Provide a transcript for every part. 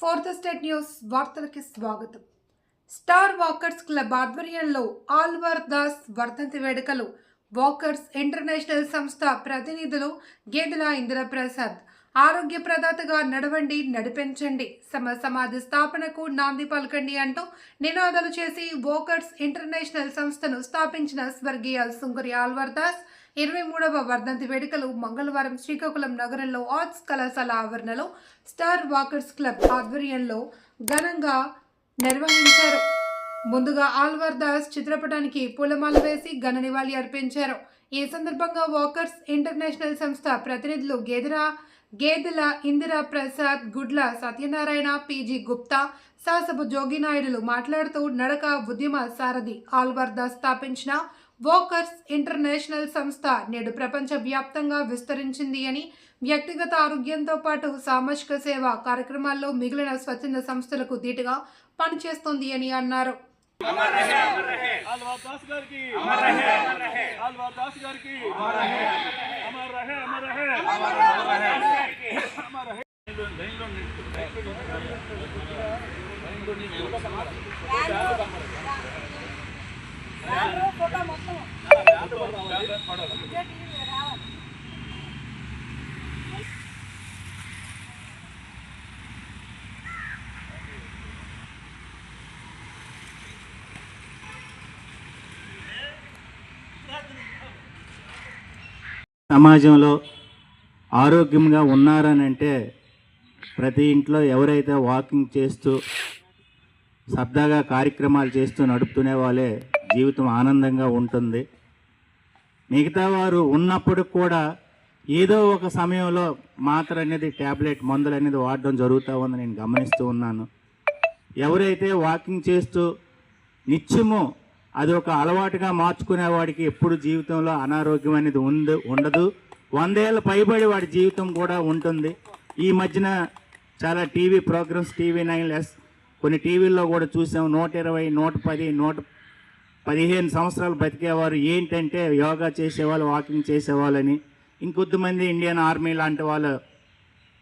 Fourth state news వార్తలకి స్వాగతం. Star walkers club ఆధ్వర్యంలో ఆల్వర్ దాస్ వర్ధంతి వేడుకలు. వాకర్స్ ఇంటర్నేషనల్ సంస్థ ప్రతినిధులు గేదెల ఇంద్రప్రసాద్. ఆరోగ్య ప్రదాతగా నడవండి నడిపించండి. సమ సమాధి స్థాపనకు నాంది పలకండి అంటూ నినాదాలు చేసి వోకర్స్ ఇంటర్నేషనల్ సంస్థను స్థాపించిన స్వర్గీయ సుంకరి ఆల్వర్ దాస్ ఇరవై మూడవ వర్ధంతి వేడుకలు మంగళవారం శ్రీకాకుళం నగరంలో ఆర్ట్స్ కళాశాల ఆవరణలో స్టార్ వాకర్స్ క్లబ్ ఆధ్వర్యంలో ఘనంగా నిర్వహించారు. ముందుగా ఆల్వర్ దాస్ చిత్రపటానికి పూలమాల వేసి ఘన నివాళి అర్పించారు. ఈ సందర్భంగా వాకర్స్ ఇంటర్నేషనల్ సంస్థ ప్రతినిధులు గేదెరా గేదెల ఇందిరా ప్రసాద్ గుడ్ల సత్యనారాయణ పీజీ గుప్తా సాసపు జోగినాయుడులు మాట్లాడుతూ నడక ఉద్యమ సారథి ఆల్వర్ దాస్ స్థాపించిన వోకర్స్ ఇంటర్నేషనల్ సంస్థ నేడు ప్రపంచవ్యాప్తంగా విస్తరించింది అని వ్యక్తిగత ఆరోగ్యంతో పాటు సామాజిక సేవ కార్యక్రమాల్లో మిగిలిన స్వచ్ఛంద సంస్థలకు ధీటుగా పనిచేస్తోంది అని అన్నారు సమాజంలో ఆరోగ్యంగా ఉన్నారనంటే ప్రతి ఇంట్లో ఎవరైతే వాకింగ్ చేస్తూ సరదాగా కార్యక్రమాలు చేస్తూ నడుపుతునే వాళ్ళే జీవితం ఆనందంగా ఉంటుంది. మిగతా వారు ఉన్నప్పుడు కూడా ఏదో ఒక సమయంలో మాత్ర అనేది ట్యాబ్లెట్ మందులు అనేది వాడడం జరుగుతూ ఉందని నేను గమనిస్తూ ఉన్నాను. ఎవరైతే వాకింగ్ చేస్తూ నిత్యము అది ఒక అలవాటుగా మార్చుకునే వాడికి ఎప్పుడు జీవితంలో అనారోగ్యం అనేది ఉండు ఉండదు. వందేళ్ళ పైబడి వాడి జీవితం కూడా ఉంటుంది. ఈ మధ్యన చాలా టీవీ ప్రోగ్రామ్స్ టీవీ నైన్ లెస్ కొన్ని టీవీల్లో కూడా చూసాం. నూట ఇరవై నూట పది నూట పదిహేను సంవత్సరాలు బతికేవారు. ఏంటంటే యోగా చేసేవాళ్ళు వాకింగ్ చేసేవాళ్ళని. ఇంకొద్దిమంది ఇండియన్ ఆర్మీ లాంటి వాళ్ళు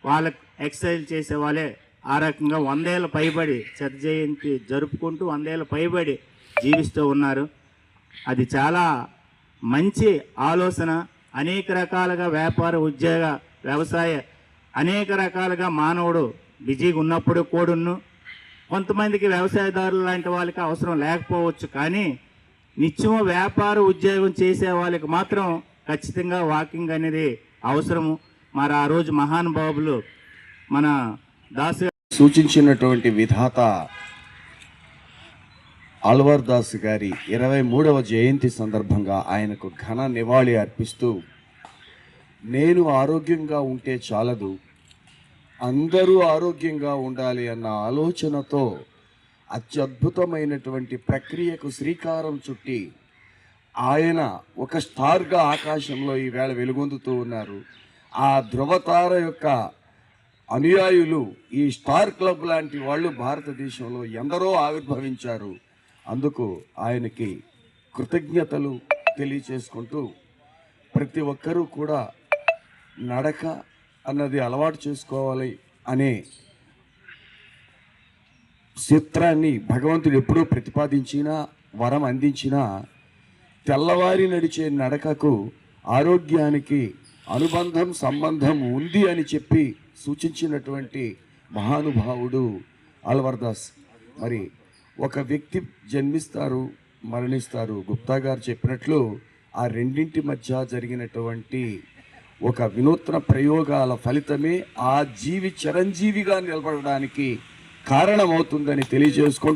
వాళ్ళ ఎక్సర్సైజ్ చేసే వాళ్ళే ఆ రకంగా వందేళ్ళ పైబడి శత జయంతి జరుపుకుంటూ వందేళ్ళ పైబడి జీవిస్తూ ఉన్నారు. అది చాలా మంచి ఆలోచన. అనేక రకాలుగా వ్యాపార ఉద్యోగ వ్యవసాయ అనేక రకాలుగా మానవుడు బిజీగా ఉన్నప్పుడు కూడును. కొంతమందికి వ్యవసాయదారులు లాంటి వాళ్ళకి అవసరం లేకపోవచ్చు కానీ నిత్యం వ్యాపార ఉద్యోగం చేసే వాళ్ళకి మాత్రం ఖచ్చితంగా వాకింగ్ అనేది అవసరము. మరి ఆ రోజు మహానుభావులు మన దాస్ సూచించినటువంటి విధాత అల్వర్ దాస్ గారి ఇరవై మూడవ జయంతి సందర్భంగా ఆయనకు ఘన నివాళి అర్పిస్తూ నేను ఆరోగ్యంగా ఉంటే చాలదు. అందరూ ఆరోగ్యంగా ఉండాలి అన్న ఆలోచనతో అత్యద్భుతమైనటువంటి ప్రక్రియకు శ్రీకారం చుట్టి ఆయన ఒక స్టార్గా ఆకాశంలో ఈవేళ వెలుగొందుతూ ఉన్నారు. ఆ ధృవతార యొక్క అనుయాయులు ఈ స్టార్ క్లబ్ లాంటి వాళ్ళు భారతదేశంలో ఎందరో ఆవిర్భవించారు. అందుకు ఆయనకి కృతజ్ఞతలు తెలియచేసుకుంటూ ప్రతి ఒక్కరూ కూడా నడక అన్నది అలవాటు చేసుకోవాలి అనే చిత్రాన్ని భగవంతుడు ఎప్పుడూ ప్రతిపాదించినా వరం అందించినా తెల్లవారి నడిచే నడకకు ఆరోగ్యానికి అనుబంధం సంబంధం ఉంది అని చెప్పి సూచించినటువంటి మహానుభావుడు అల్వర్దాస్. మరి ఒక వ్యక్తి జన్మిస్తారు మరణిస్తారు. గుప్తా గారు చెప్పినట్లు ఆ రెండింటి మధ్య జరిగినటువంటి ఒక వినూత్న ప్రయోగాల ఫలితమే ఆ జీవి చిరంజీవిగా నిలబడడానికి కారణమవుతుందని తెలియజేసుకుంటూ